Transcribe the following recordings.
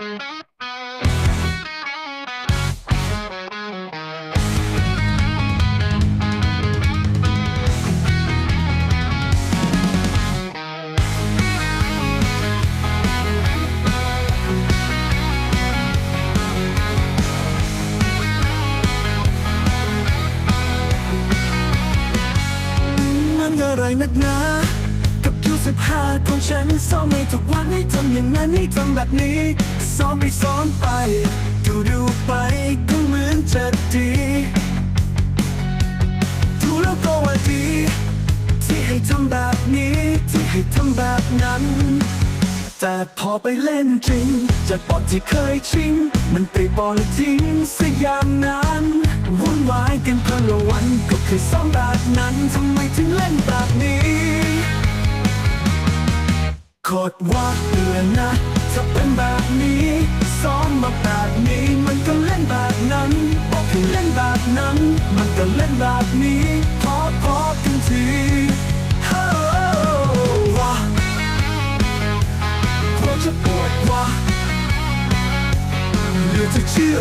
มัน อะไรนักหนากับยูสิบห้าของฉันซ้อมไม่ทุกวันให้ทำอย่างนั้นให้ทำแบบนี้ซ้อมไปซ้อมไป ดูดูไปก็เหมือนจะดีดูแล้วก็ว่าดี ที่ให้ทำแบบนี้ ที่ให้ทำแบบนั้น แต่พอไปเล่นจริงจากบทที่เคยชิง มันไปบอลทิ้งสอย่างนั้นวุ่นวายกันเพนละวันก็เคยซ้อมแบบนั้นทำไมถึงเล่นแบบนี้ ตรว่าเบื่อนะ ถ้าเป็นแบบนี้ซ้อมมาแบบนี้มันก็เล่นแบบนั้น บอกให้เล่นแบบนั้น มันก็เล่นแบบนี้พอพอกันทีว้าคตรจะปวดว่ะเหลือจะเชื่อ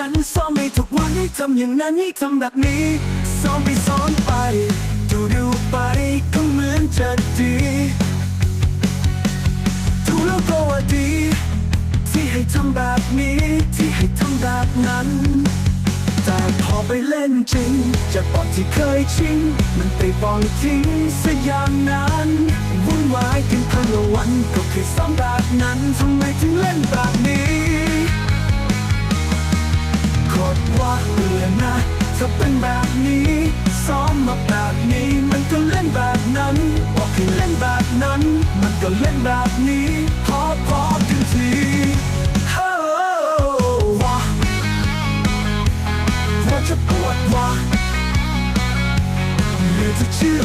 ฉันซ้อมไม่ทุกวันให้ทำอย่างนั้นให้ทำแบบนี้ซ้อมไปซ้อมไป ดูดูไปก็เหมือนจะดีดูแล้วก็ว่าดี ที่ให้ทำแบบนี้ ที่ให้ทำแบบนั้น แต่พอไปเล่นจริงจากบอลที่เคยชิง มันไปบอลทิ้งซะอย่างนั้นวุ่นวายกันพันละวันก็คือซ้อมแบบนั้นทำไมถึงเล่นแบบนี้ ถ้าเป็นแบบนี้ซ้อมมาแบบนี้ มันก็เล่นแบบนั้นบอกให้เล่นแบบนั้น มันก็เล่นแบบนี้พอพอกันที่ว่าจะปวดว่าหรือจะเชื่อ